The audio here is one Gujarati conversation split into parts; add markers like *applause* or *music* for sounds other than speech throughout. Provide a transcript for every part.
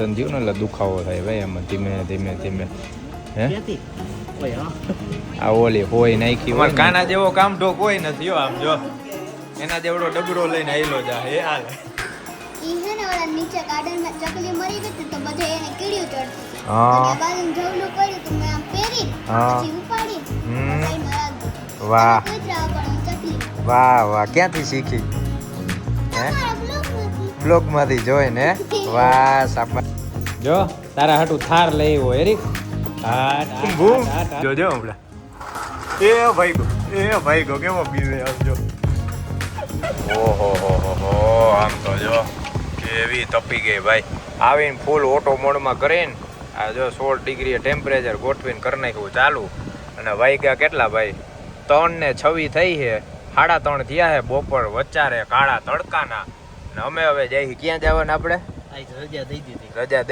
થયું ને એટલે દુખાવો થાય ભાઈ એમાં ધીમે ધીમે ધીમે. હે? ક્યાંથી ઓય હા. આ ઓલી હોય નાખી હોય કાના જેવો કામ ઢોક હોય નથી જો આમ જો. એના જેવડો ડબરો લઈને આવેલો જા હે હાલ. નીચે ગાર્ડનમાં ચકલી મરી ગઈ તો બધે એને કીડીઓ ચડતી હા. બાજુ જવલું કર્યું તો મેં આમ પહેરી પછી ઉપાડી હમ. સાઈડમાં રાખી દીધી. વાહ. વાહ વાહ. ક્યાંથી શીખી? હે? બ્લોગમાંથી જોઈને વાહ સાબા જો તારા હાટું થાર લઈ આવ્યો એરી હા બૂમ જોજો હમણાં. એ ભાઈ ગો એ ભાઈ ગો કેવો બીજે આવજો ઓહો હો હો હો આમ તો જો કેવી તપી ગઈ ભાઈ. આવીને ફૂલ ઓટો મોડમાં કરીને આ જો સોળ ડિગ્રી ટેમ્પરેચર ગોઠવીને કરી નાખ્યું ચાલુ. અને વાગ્યા કેટલા ભાઈ? ત્રણ ને છવી થઈ છે. સાડા ત્રણ થયા છે. બપોર વચ્ચારે કાળા તડકાના. ને અમે હવે જઈ ક્યાં જવાના આપણે? રજા દઈ દીધી. રજા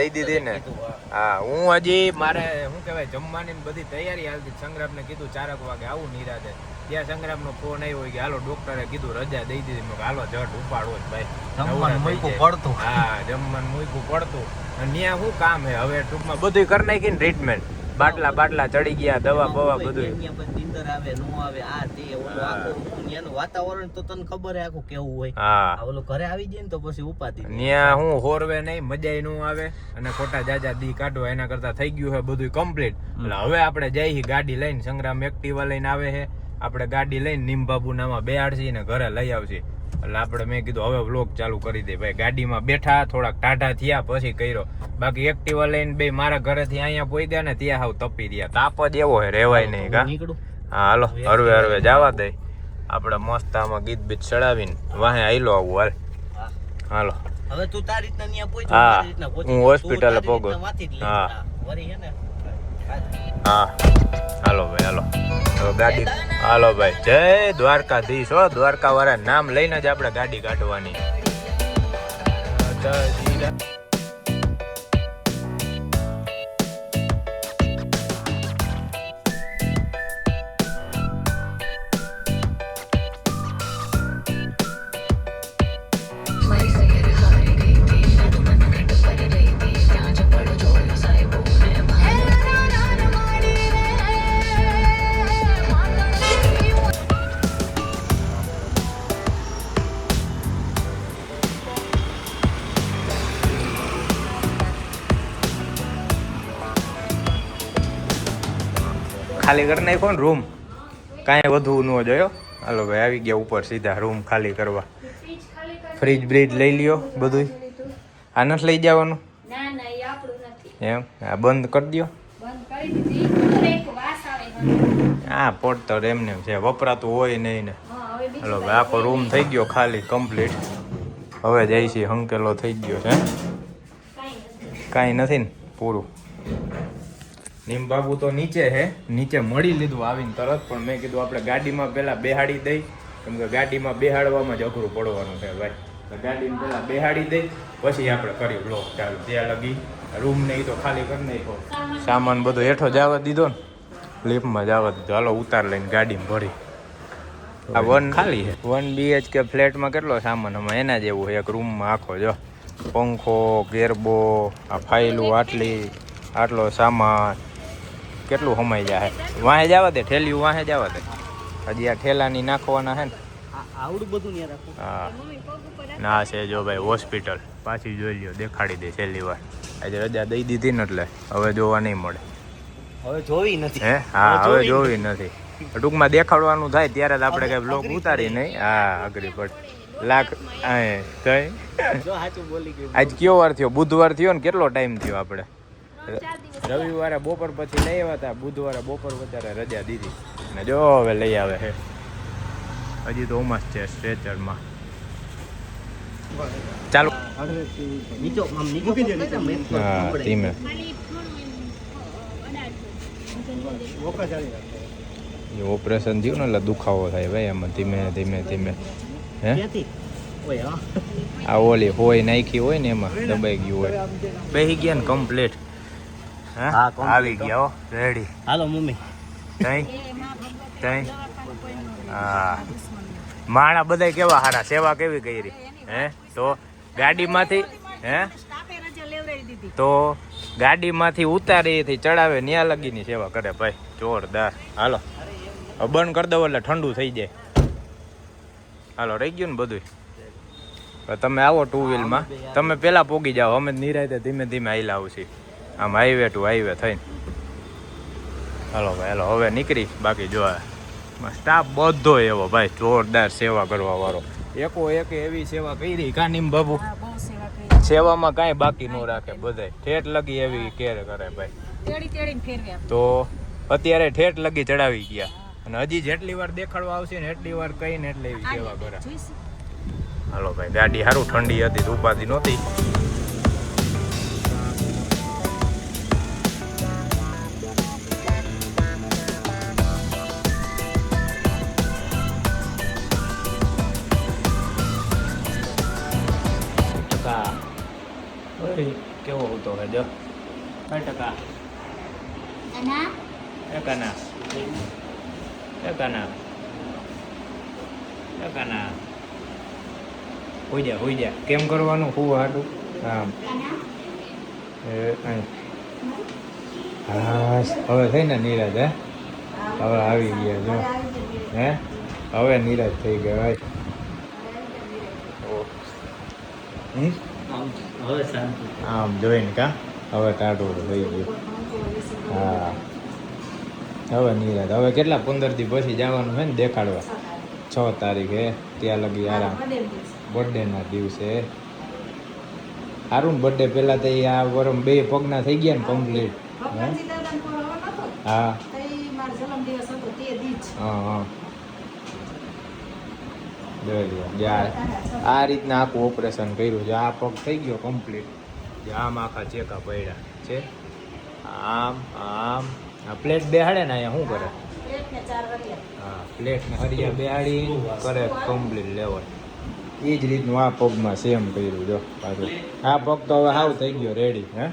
ને? કીધું, હા. હા હું હજી મારે શું કહેવાય જમવાની બધી તૈયારી હાલતી. સંગ્રામને કીધું ચારક વાગે આવું નિરાતે. ત્યાં સંગ્રામ નો ફોન આવ્યો કે હાલો ડોક્ટરે કીધું રજા દઈ દીધી. મેં હાલો જટ ઉપાડો ભાઈ. જમવાનું. પડતું. હા જમવાનું મૂક્યું પડતું. અને ત્યાં શું કામ હે હવે ટૂંકમાં બધું કરી નાખી ને ટ્રીટમેન્ટ બાટલા બાટલા ચડી ગયા દવા બવા બધું નીંદર આવે નો આવે આ તે ઓલું આખું એનું વાતાવરણ તો તને ખબર હે આખું કેવું હોય. હા. ઓલું ઘરે આવી જાય ને તો પછી ઉપાધી ત્યાં હું હોરવે નહીં મજાયનું આવે. અને ખોટા જાજા દી કાઢવા એના કરતા થઈ ગયું છે બધું કમ્પ્લીટ એટલે હવે આપણે જઈ ગાડી લઈને સંગ્રામ એક્ટિવા લઈને આવે છે આપણે ગાડી લઈને નીમબાબુ નામાં બેહાડશી ને ઘરે લઈ આવશી. એટલે આપણે મેં કીધું હવે વ્લોગ ચાલુ કરી દે. ભાઈ ગાડીમાં બેઠા થોડાક ટાઢા થયા પછી કર્યો. બાકી એક્ટિવા લઈને બે મારા ઘરેથી અહીંયા પહોંચ્યા ને ત્યાં હાવ તપી રહ્યા. તાપ જ એવો હોય રેવાય નહીં કા? હા હાલો હરવે હરવે જવા દે. આપણે મસ્ત આમાં ગીત બીત ચડાવીને વાહે આઈલો આવું હાલ. હાલો. હવે તું તારી રીતના પહોંચ હા, પહોંચી હું હોસ્પિટલે પોગો પહોંચું. હા. હા, હાલો ભાઈ હાલો. તો ગાડી હાલો ભાઈ. જય દ્વારકાધીશ હો. દ્વારકા વાળા નામ લઈને જ આપણે ગાડી કાઢવાની. ખાલી કરી નાખો ને રૂમ કાંઈ વધુ ન જોયો. હાલો ભાઈ આવી ગયા ઉપર સીધા રૂમ ખાલી કરવા. ફ્રીજ બ્રીજ લઈ લ્યો બધું આ નથી લઈ જવાનું? એમ? આ બંધ કરી દો. હા પોટ એમને એમ છે. વપરાતું હોય નહીં ને હાલો ભાઈ આખો રૂમ થઈ ગયો ખાલી કમ્પ્લીટ હવે જાય છે હંકેલો થઈ ગયો છે કાંઈ નથી ને? પૂરું. નીમબાબુ તો નીચે હે. નીચે મળી લીધું આવીને તરત પણ મેં કીધું આપણે ગાડીમાં પહેલાં બેહાડી દઈ. કેમ કે ગાડીમાં બેહાડવામાં જ અઘરું પડવાનું છે ભાઈ. તો ગાડીમાં પહેલાં બેહાડી દઈ પછી આપણે કરી બ્લોક ચાલુ ત્યાં લગી. રૂમ ને તો ખાલી કરી નાખ્યો. સામાન બધો હેઠો જવા દીધો ને. લિફ્ટમાં જવા દીધો. હાલો ઉતાર લઈને ગાડીમાં ભરી. આ વન ખાલી છે. વન બીએચકે ફ્લેટમાં કેટલો સામાન? આમાં એના જેવું એક રૂમમાં આખો જો. પંખો ગેરબો આ ફાઇલું આટલી આટલો સામાન. કેટલું સમય જાય વાહે જવા દે ઠેલિયું વાહે જવા દે. હજી આ ઠેલાની નાખવાના છે ને. આવડું બધું હા. ના છે જો ભાઈ હોસ્પિટલ. પાછી જોઈ લ્યો દેખાડી દે છેલ્લી વાર. આજે રજા દઈ દીધી ને એટલે હવે જોવા નહીં મળે. હવે જોવી નથી. હે? હા હવે જોવી નથી. ટૂંકમાં દેખાડવાનું થાય ત્યારે જ આપણે કઈ બ્લોક ઉતારી નહીં. હા અઘરી પડ. લાખ કઈ આજ કયો વાર થયો? બુધવાર થયો ને કેટલો ટાઈમ થયો આપણે? રવિવારે બપોર પછી લઈ આવ્યા હતા. બુધવારે બપોર વધારે રજા દીધી. અને જો હવે લઈ આવે છે હજી તો ઉમસ છે સ્ટ્રેચરમાં. ચાલો. ધીમે. એ ઓપરેશન થયું ને એટલે દુખાવો થાય ભાઈ એમાં ધીમે ધીમે ધીમે. હા? આ ઓલી હોય નાખી હોય ને એમાં દબાઈ ગયું હોય. બેહી ગયા ને કમ્પ્લીટ હા, આવી ગયા હો રેડી હાલો મમ્મી. તઈ? તઈ? હા. માણા બધા કેવા હારા સેવા કેવી કરી? હે? તો ગાડીમાંથી હે? તો ગાડીમાંથી ઉતારીથી ચડાવે ન્યા લગીની સેવા કરે ભાઈ. જોરદાર. હાલો. બંધ કરી દો એટલે ઠંડુ થઈ જાય. હાલો રહી ગયું ને બધું તમે આવો ટુ વ્હીલમાં તમે પહેલા પોગી જાઓ અમે નિરાયતે ધીમે ધીમે આવેલા આવશે આમ હાઈવે ટુ હાઈવે થઈને. હાલો ભાઈ હાલો હવે નીકળી. બાકી જો સ્ટાફ બધો એવો ભાઈ જોરદાર સેવા કરવા વાળો. એકો એક એવી સેવા કરી કાનીમ બાબુ. સેવામાં કાંઈ બાકી ન રાખે બધાય ઠેઠ લગી એવી કેર કરે ભાઈ. તો અત્યારે ઠેઠ લગી ચડાવી ગયા. અને હજી જેટલી વાર દેખાડવા આવશે ને એટલી વાર કહીને એટલે એવી સેવા કરે. હાલો ભાઈ ગાડી સારું ઠંડી હતી તો ઉપાધિ નહોતી. કેવો હતો હે જો. કઈ ટકા? હોઈ જા હોઈ જા કેમ કરવાનું? હું હાટું? આમ. હાશ હવે થઈ ને નીરજ હે? હવે આવી ગયા જો. હે? હવે નીરજ થઈ ગયા. હમ? આમ જોઈને કા? હવે ટાટું થઈ ગયું. હા. હવે નિરાત હવે કેટલા? પંદર દી પછી જવાનું હોય ને દેખાડવા. છ તારીખે. ત્યાં લગી આરામ. બર્થડેના દિવસે. સારું ને બર્થડે પહેલાં તો આ વરમ બે પગના થઈ ગયા ને કમ્પ્લીટ હા. હા હા. આ રીતના આખું ઓપરેશન કર્યું છે. આ પગ થઈ ગયો કમ્પ્લીટ જે આમ આખા ચેકા પડ્યા છે. આમ આમ. આ પ્લેટ બેહાડે ને અહીંયા શું કરે? હા પ્લેટને હરિયા બેહાડી કરે કમ્પ્લીટ લેવલ એ જ રીતનું આ પગમાં સેમ કર્યું, જો આ પગ તો હવે હાવ થઈ ગયો રેડી હે?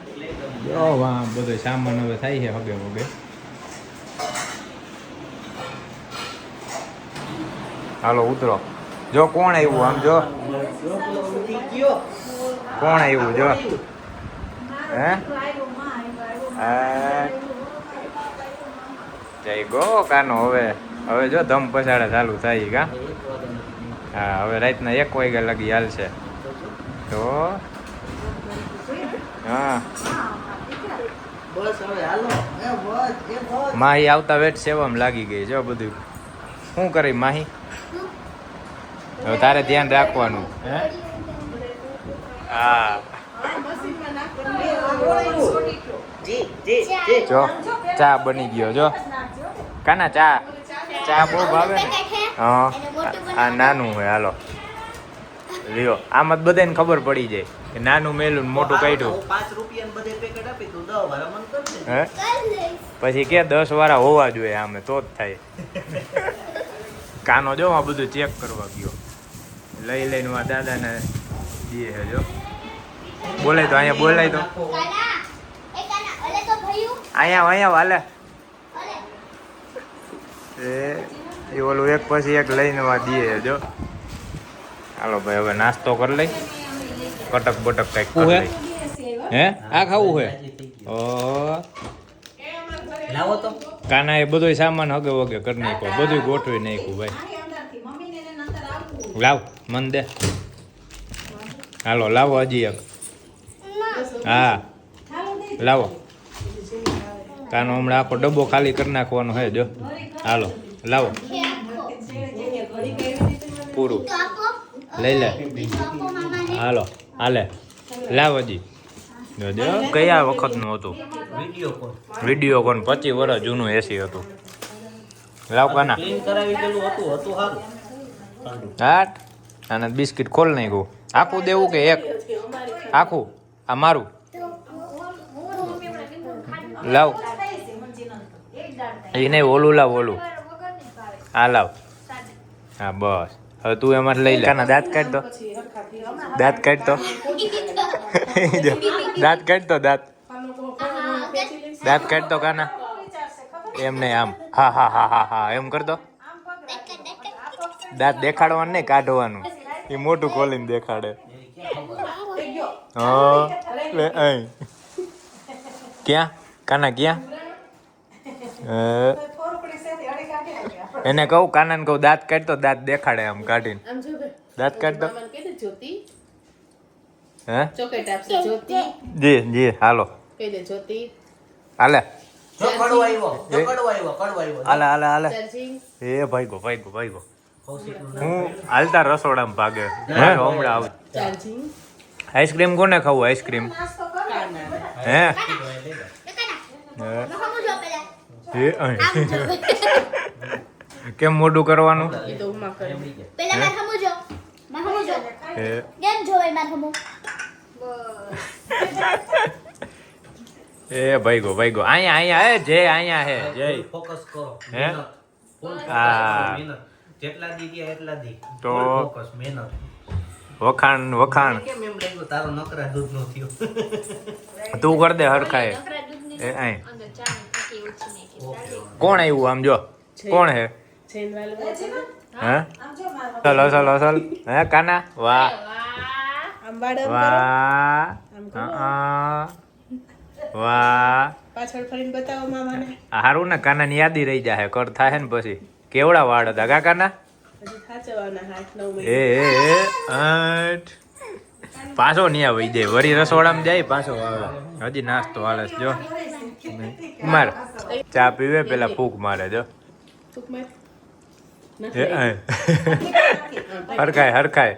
જો, વાહ, બધો સામાન હવે થાય છે હગે વગે હાલો, ઉતરો. જો કોણ આવ્યું આમ જો? કોણ આવ્યું જો? હે. જય ગો કાનો હવે. હવે જો ધમ પછાડે ચાલુ થાય કા? હા, હવે રાતના એક વાગ્યા લગી હાલશે તો? હા. માહી આવતા વેટ સેવામાં લાગી ગઈ જો બધું. શું કરી માહી? હવે તારે ધ્યાન રાખવાનું. હે? હા. જી જી જી. જો ચા બની ગયો જો. કાના ચા? ચા બહુ ભાવે ને. હા. આ નાનું હોય હાલો. લ્યો આમાં જ બધાને ખબર પડી જાય કે નાનું મેલું મોટું કાઢ્યું. હું પાંચ રૂપિયા પેકેટ આપી તું દસ વાર મન કરજે હે? પછી કે દસ વાળા હોવા જોઈએ આમે તો જ થાય. *laughs* કાનો જો આ બધું ચેક કરવા ગયો. લઈ લઈને આ દાદાને દે છે જો. બોલાય તો અહીંયા બોલાય તો. કાના એ કાના અલે તો ભયું અહીંયા અહીંયા વાલે એ એ ઓલું એક પછી એક લઈને વા દે જો. હાલો ભાઈ હવે નાસ્તો કરી લઈ. કટક બટક કંઈક કરી લઈ. હે? આ ખાવું હે? ઓ. લાવો તો. કાના એ બધો સામાન હગે વગે કરી નાખ્યો. બધું ગોઠવી નાખ્યું ભાઈ. લાવ. મન દે. હાલો લાવો હજી એક. હા. લાવો. કાનો હમણાં આખો ડબ્બો ખાલી કરી નાખવાનો હે જો. હાલો લાવો. પૂરું. લઈ લે. હાલો હાલે. લાવો હજી. જો જો કયા વખતનું હતું? વીડિયો કોન પચીસ વર્ષ જૂનું એસી હતું. લાવ કાના. હાટ. અને બિસ્કિટ ખોલ નાખ્યું આખું દેવું કે એક? આખું? આ મારું? લાવ. એ નહીં ઓલું લાવ ઓલું. આ લાવ. હા બસ. હવે તું એમાં લઈ લે. દાંત કાઢ તો. દાંત કાઢ તો. *laughs* દાંત કાઢ તો દાંત. દાંત કાઢ તો કાના. એમ નહીં આમ. હા હા હા હા હા એમ કર દો. દાંત દેખાડવાનું નહીં કાઢવાનું. એ મોટું ખોલીને દેખાડે. હા લે અહીં. ક્યાં? કાના ક્યાં? એને કહું કાનાને કહું દાંત કાઢતો દાંત દેખાડે આમ કાઢીને. આમ જો બે. દાંત કાઢતો હે? જી જી હાલો. હાલે હાલે. જો કડવો આવ્યો જો કડવો આવ્યો કડવો આવ્યો. હાલે હાલે એ ભાઈ ગો ભાઈ ગો ભાઈગો. કૌશિકનું હું હાલતા રસોડામાં ભાગે. હે? હમણાં આવું. આઈસ્ક્રીમ કોને ખાવું આઈસ્ક્રીમ? હે? હે? *laughs* કેમ મોઢું કરવાનું? એ ભાઈ ગો ભાઈ ભાઈગો અહીંયા અહીંયા હે જય અહીંયા હે જય ફોકસ કરો. હે? મહેનત જેટલા દી ગયા એટલા દી. તો- ફોકસ મહેનત. વખાણ વખાણ. કેમ એમ લાગ્યું? તારો નકરા દૂધ નો થયો. *laughs* તું કર દે હરખાએ. એ અહીં કોણ આવ્યું આમ જો. કોણ હે? હે? ચલો અસલ અસલ હે કાના? વાહ. વાહ. હા વાહ. પાછળ ફરીને બતાવો મામાને. હારું ને કાનાની યાદી રહી જાય કર થાય ને પછી. કેવડા વાળ હતા કાકાના? એ આઠ. પાછો નહીં આવી દે વરી રસોડામાં જાય પાછો આવે હજી નાસ્તો હાલે જો. માર ચા પીવે પેલા ફૂક મારે જો. હરખાય હરખાય.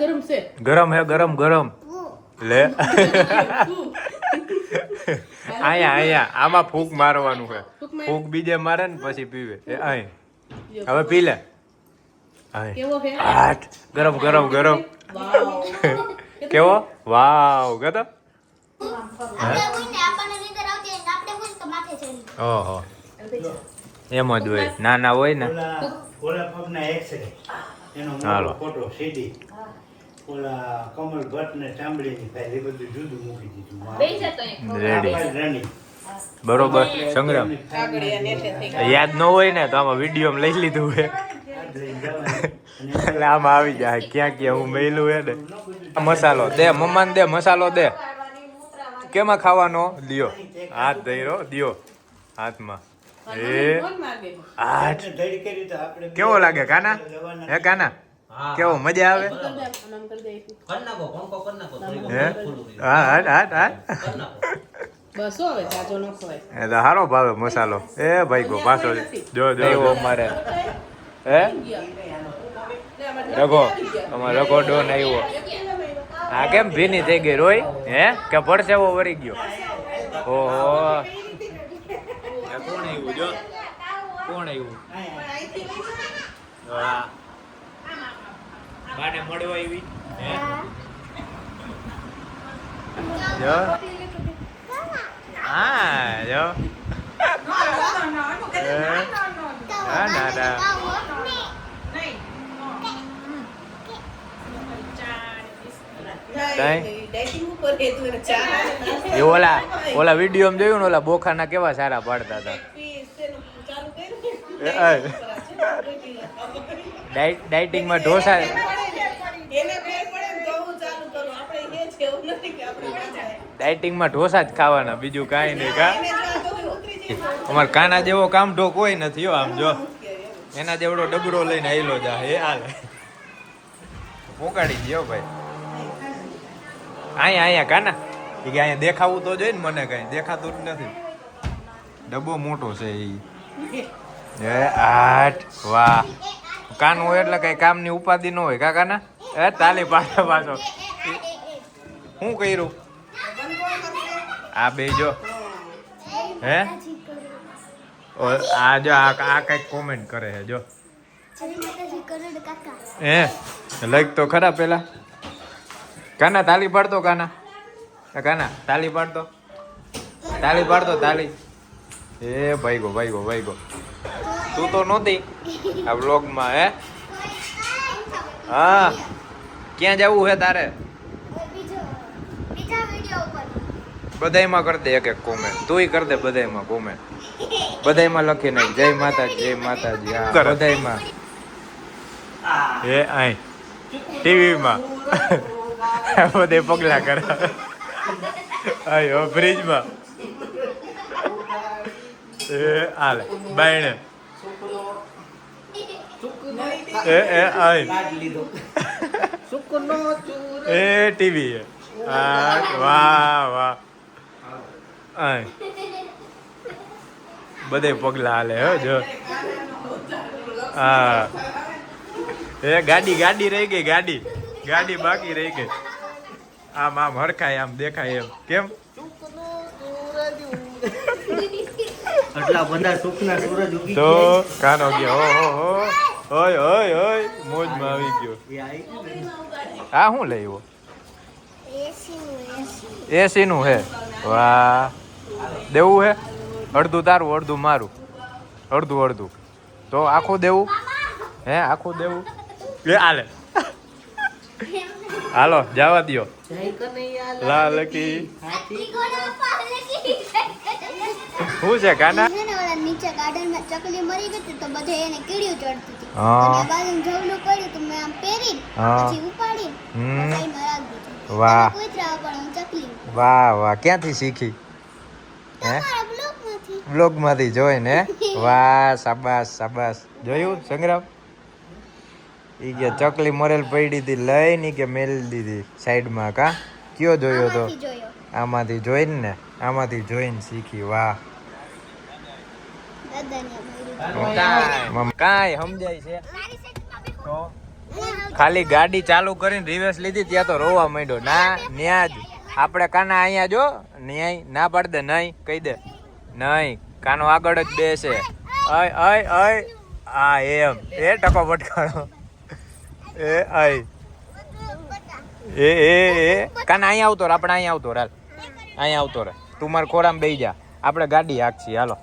ગરમ છે. ગરમ હે ગરમ ગરમ. લે. અહીંયા અહીંયા આમાં ફૂક મારવાનું છે. ફૂક બીજે મારે ને પછી પીવે. એ અહીં. હવે પી લે. અહીં. કેવો છે? આઠ ગરમ ગરમ ગરમ. કેવો? વાવ. ગતો આપણે કોઈને આપણને નીંદર આવતી હોય ને આપણે કોઈ તો માથે ચડી. ઓહો. એમ જ હોય. નાના હોય ને. હાલો. ઓલા કમલ ભટ્ટ ને ચામડીની ફાઇલ એ બધું જુદું મૂકી દીધું. રેડી બરોબર સંગ્રામ. યાદ ન હોય ને તો આમાં વીડિયો લઈ લીધું હે એટલે *laughs* આમાં આવી જાય ક્યાં ક્યાં હું મેલું હે ને? મસાલો દે મમ્માને દે મસાલો દે. કેમાં ખાવાનો? દિયો હાથ ધઈરો દિયો હાથમાં. એ આપણે કેવો લાગે કાના? હે કાના. કેવો મજા આવે? હે હા હો હારો ભાવે મસાલો. એ ભાઈ ગો પાછો જો જો એવો અમારે. હે? રઘો અમારે રઘો ડોન આવ્યો. હા કેમ ભીની થઈ ગઈ રોય? હે? કે પડસેવો વળી ગયો? ઓહો. હો કોણ આવ્યું જો? કોણ આવ્યું? વાહ. બાને મળવા આવી. જો. હા જો. ના ના ના એ ઓલા ઓલા વીડિયો જોયું ને ઓલા બોખાના કેવા સારા પાડતા હતા. ડાઇટિંગમાં ઢોસા એને ફેર પડે ને તો હું ચાલુ કરું. આપણે એ છે એવું નથી કે આપણે ના જાય. ડાઇટિંગમાં ઢોસા જ ખાવાના બીજું કાંઈ નહીં કા? અમાર કાના જેવો કામ ઢો કોઈ નથી હો આમ જો. એના જેવડો ડબરો લઈને આયલો જા હે હાલે. પોકાડી ગયો ભાઈ. અહીંયા અહીંયા કાના? એ કે અહીંયા દેખાવું તો જોઈએ ને મને કઈ દેખાતું જ નથી. ડબ્બો મોટો છે *laughs* એ આઠ વાહ. કાન હોય એટલે કઈ કામની ઉપાધિ ન હોય કા એ તાલી પાછો પાછો. શું કર્યું? આ બે જો. હે? આ જો, આ કંઈક કોમેન્ટ કરે છે, જો. હે? લખ તો ખરા પેલા. કાના, તાલી પાડતો કાના? કાના, તાલી પાડતો? તાલી પાડતો, તાલી. એ ભાઈ ગો ભાઈ ગો ભાઈ ગો તું તો નહોતી આ વ્લોગમાં હે? હા. ક્યાં જવું હે તારે? બીજા વિડિયો ઉપર. બધાયમાં કર દે એક એક કોમેન્ટ તુંય કર દે બધાયમાં કોમેન્ટ બધાયમાં લખી નાખ. જય માતાજી જય માતાજી. હા બધાયમાં. એ આય ટીવીમાં. બધે પગલા કરે. આયો બ્રિજમાં એ આલે બાયણે. એ એ આય કાઢ લીધો સુકનો ચૂર એ ટીવી આ વાહ વાહ. બધે પગલા હાલે હો જો. હા. એ ગાડી ગાડી રહી ગઈ ગાડી. ગાડી બાકી રહી ગઈ. આમ આમ હરખાય આમ દેખાય એમ. કેમ? આટલા બધા સુખના સૂરજ ઉગી તો કાનો ગયો. હો હો હો. ઓય ઓય ઓય મોજમાં આવી ગયો. હા શું લઈ એસીનું એસી નું હે. વાહ. દેવું હે? અડધું તારું અડધું મારું. અડધું અડધું. તો આખું દેવું? હે આખું દેવું? એ હાલે હાલો જવા કનૈયા લાલ કી. શું છે કાના નીચે ગાર્ડનમાં ચકલી મરી ગઈ તો બધે એને કીડીઓ ચડતી હતી. હા. બાજુ જવલું કર્યું તો મેં આમ પહેરી પછી ઉપાડી રાખી વાહ. કૂતરા પણ હું ચકલી વાહ વાહ. ક્યાંથી શીખી? હે? બ્લોગમાંથી. જોઈને? *laughs* વાહ સાબાસ સાબાસ જોયું સંગ્રામ? ઈ કે ચકલી મરેલ પડી હતી લઈને કે મેલી દીધી સાઈડમાં કા? કયો જોયો તો? આમાંથી જોઈને ને? આમાંથી જોઈને શીખી વાહ. કાંઈ. સમજાય છે. તો? ખાલી ગાડી ચાલુ કરીને રિવર્સ લીધી ત્યાં તો રોવા માંડ્યો. ના ન્યા જ. આપણે કાના અહીંયા જો? ન્યાય ના પાડ દે નહીં કહી દે. નહીં કાનો આગળ જ બેસે. અય અય અય. હા એમ. એ ટકો પટકાણો એ અય. એ એ એ. કાના અહીંયા આવતો રે આપણે અહીંયા આવતો રાલ અહીંયા આવતો રે તું માર ખોરામાં બેહી જા. આપણે ગાડી હાકશી હાલો.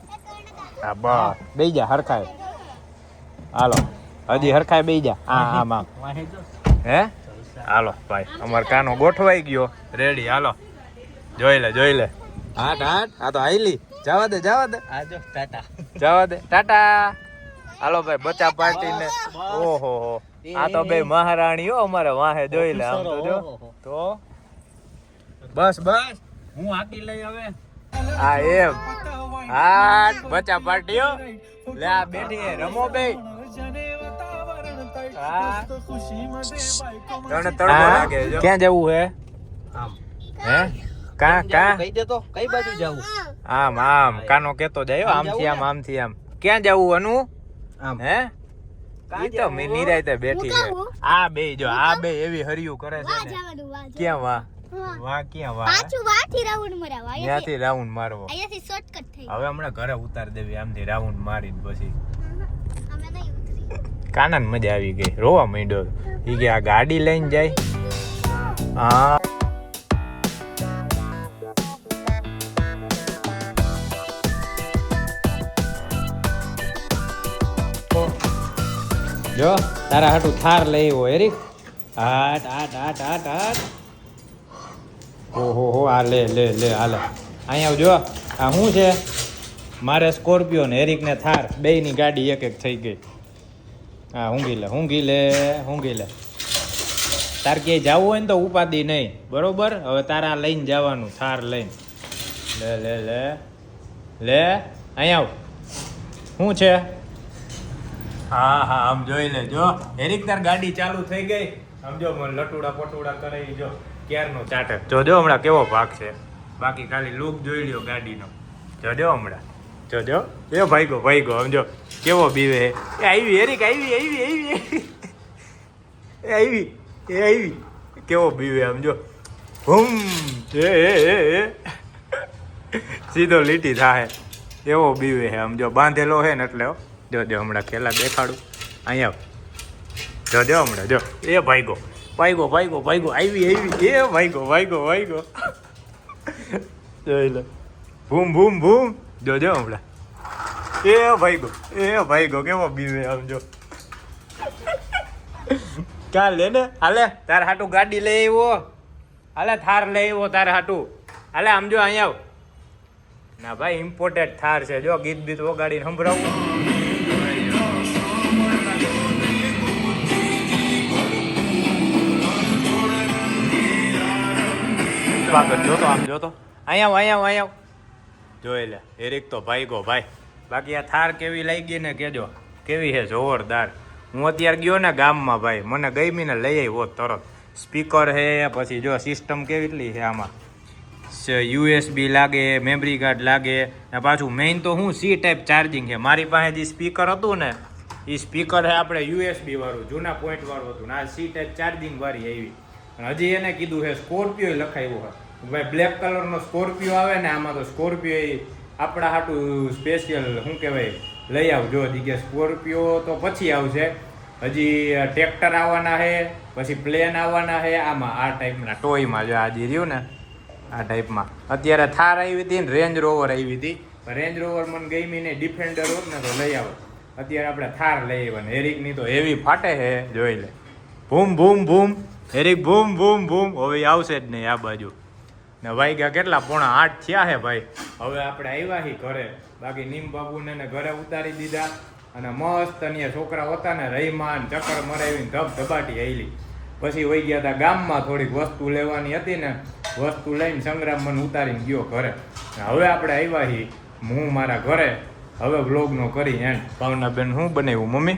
હા બસ. બે જા હરખાય. હાલો. હજી હરખાય બેહી જા. હા હા આમ હે? હાલો ભાઈ અમાર કાનો ગોઠવાઈ ગયો. રેડી હાલો. જોઈ લે જોઈ લે. હાટ હાટ. આ તો આઈલી જવા દે જવા દે. આ જો ટાટા. જવા દે. ટાટા. હાલો ભાઈ બચા પાર્ટી ને. ઓહો હો. આ તો બે મહારાણીઓ અમારે વાહે જોઈ લે આમ તો જો. તો? બસ બસ. હું હાકી લઈ હવે? આ એમ. હા બચા પાર્ટીઓ. લે આ બેઠી રમો બે તને તડકો લાગે જો. ક્યાં જવું હે? આમ. હે? કા કા? કઈ દે તો કઈ બાજુ જાવું? આમ આમ. કાનો કેતો જાય હો, આમથી આમ આમથી આમ. ક્યાં જવું અનુ? આમ. હે? કાં ઈ તો મી નિરાયતે બેઠી છે. આ બે જો આ બે એવી હરિયું કરે છે ને. ક્યાં વાહ? હા. ક્યાં વાહ પાછું વાથી રાઉન્ડ મરાવા અહીંયાથી રાઉન્ડ મારવો. અહીંયાથી શોર્ટકટ થઈ હવે હમણાં ઘરે ઉતાર દેવી આમથી રાઉન્ડ મારીને પછી. અમે નહીં ઉતરી કાનાને મજા આવી ગઈ. રોવા માંડ્યો. ઈ કે આ ગાડી લઈને જાય. હા. જો તારા હાટું થાર લઈ હોય એરી હાટ હાટ હાટ હાટ હાટ. ઓહો, હો, આ લે લે લે, હાલે. અહીંયા જો આ શું છે? મારે સ્કોર્પિયો ને એરિકને થાર, બેયની ગાડી એક એક થઈ ગઈ. હા ઊંઘી લે ઊંઘી લે ઊંઘી લે. તાર ક્યાંય જવું હોય ને તો ઉપાધિ નહીં, બરોબર? હવે તારા લઈને જવાનું, થાર લઈને. લે લે લે. લે અહીંયા આવ. શું છે? હા હા, આમ જોઈ લે જો એરિક તાર ગાડી ચાલુ થઈ ગઈ. આમ જો મને લટુડા પટુડા કરે જો. ક્યારનો ચાટે જો જો હમણાં કેવો ભાગ છે. બાકી ખાલી લુક જોઈ લ્યો ગાડીનો. જોજો હમણાં. હમણાં એ ભાઈ ભાઈગો ભાઈગો સમજો કેવો બીવે? એ આવી એરિક આવી આવી આવી. એ આવી એ આવી. કેવો બીવે સમજો હમ. એ સીધો લીટી થાય એવો બીવે છે સમજો બાંધેલો છે ને એટલે હો. જો જો હમણાં ખેલા દેખાડું. અહીંયા આવ. જો જો હમણાં, જો. એ ભાઈગો. ભાઈગો ભાઈગો ભાઈગો. આવી આવી. એ ભાઈગો ભાઈગો ભાઈગો. જોઈ લે. ભૂમ ભૂમ ભૂમ. જો જો, હમણાં. એ ભાઈગો એ ભાઈગો, કેવો બીવે આમ જો. ચાલે ને? હાલે, તાર હાટું ગાડી લઈ આવ્યો. હાલે, થાર લઈ આવ્યો તાર હાટું. હાલે, આમ જો, અહીંયા આવ. ના ભાઈ ઇમ્પોર્ટેડ થાર છે. જો, ગીત બીત વગાડીને સંભળાવું. સ્વાગત જોતો આમ જોતો અહીંયા અહીંયા આવ, અહીંયા આવ. જોઈ લે એરિક તો ભાઈ ગો ભાઈ. બાકી આ થાર કેવી લાગી ને કેજો. કેવી છે જોરદાર. હું અત્યારે ગયો ને ગામમાં ભાઈ. મને ગમી ને લઈ હોત તરત. સ્પીકર છે પછી જો સિસ્ટમ કેવીટલી છે આમાં. યુએસબી લાગે મેમરી કાર્ડ લાગે. ને પાછું મેઇન તો શું સી ટાઈપ ચાર્જિંગ છે. મારી પાસે જે સ્પીકર હતું ને એ સ્પીકર છે આપણે યુએસબી વાળું જૂના પોઈન્ટ વાળું હતું. ને આ સી ટાઈપ ચાર્જિંગ વાળી આવી. હજી એને કીધું છે સ્કોર્પિયો લખાયું હોય. ભાઈ બ્લેક કલરનો સ્કોર્પિયો આવે ને, આમાં તો સ્કોર્પિયો આપણા હાટું સ્પેશિયલ શું કહેવાય, લઈ આવજો. હજી કે સ્કોર્પિયો તો પછી આવશે. હજી ટ્રેક્ટર આવવાના છે, પછી પ્લેન આવવાના છે. આમાં, આ ટાઈપના ટોયમાં જો આજે રહ્યું ને, આ ટાઈપમાં અત્યારે થાર આવી હતી ને રેન્જ રોવર આવી હતી. રેન્જ રોવર મને ગમી ને ડિફેન્ડર હોત ને, તો લઈ આવો. અત્યારે આપણે થાર લઈ આવ્યા ને હેરિકની તો એવી ફાટે છે, જોઈ લે. ભૂમ ભૂમ ભૂમ. હેરિક ભૂમ ભૂમ ભૂમ હવે આવશે જ નહીં આ બાજુ. ને વાગ્યા કેટલા પોણા આઠ થયા હે ભાઈ. હવે આપણે આવ્યા હી ઘરે. બાકી નીમ બાબુને ઘરે ઉતારી દીધા. અને મસ્ત અહીંયા છોકરા હતા ને રહીમાન, ચક્કર મરાવીને ધબ ધબાટી આવી પછી વહી ગયા હતા ગામમાં થોડીક વસ્તુ લેવાની હતી ને, વસ્તુ લઈને સંગ્રામ મને ઉતારીને ગયો ઘરે. હવે આપણે આવ્યા હી, હું મારા ઘરે. હવે બ્લોગનો કરી એન્ડ ભાવનાબેન શું બનાવ્યું, મમ્મી?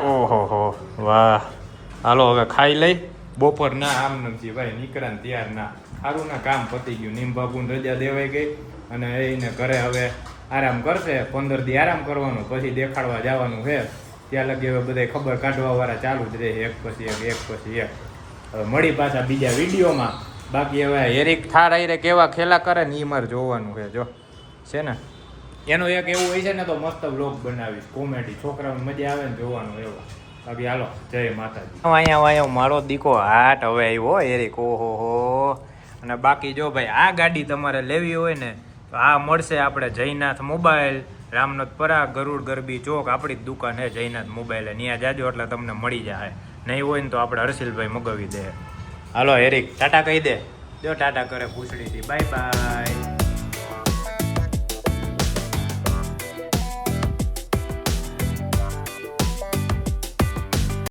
ઓહો, હો. વાહ. હાલો, હવે ખાઈ લઈ. બપોર ના આમ ભાઈ નીકળ્યા ત્યાર ના સારું ના કામ પતી ગયું નીમ રજા દેવાઈ ગઈ. અને એને ઘરે હવે આરામ કરશે, પંદર દી આરામ કરવાનો, પછી દેખાડવા જવાનું છે. ત્યાં લગી હવે બધા ખબર કાઢવા વાળા ચાલુ જ રહે, એક પછી એક એક પછી એક. હવે મળી પાછા બીજા વિડીયોમાં. બાકી હવે હેરિક થાર આઈરે કેવા ખેલા કરે ને એ મારે જોવાનું છે, જો. છે ને? એનું એક એવું હોય છે ને, તો મસ્ત બ્લોગ બનાવીશ, કોમેડી, છોકરાઓને મજા આવે ને જોવાનું એવું. બાકી હાલો. જય માતાજી. અહીંયા અહીંયા મારો દીકો હાટ હવે આવ્યો એરિક. ઓહો, હો. અને બાકી જો ભાઈ, આ ગાડી તમારે લેવી હોય ને, તો આ મળશે આપણે જયનાથ મોબાઈલ, રામનાથ પરા ગરુડ, ગરબી ચોક. આપણી જ દુકાન હે જયનાથ મોબાઈલ. ત્યાં જાજો એટલે તમને મળી જાય. નહીં હોય ને તો આપણે હર્ષિલભાઈ મગાવી દે. હાલો, એરિક, ટાટા કહી દે. જો ટાટા કરે પૂછડીથી બાય બાય.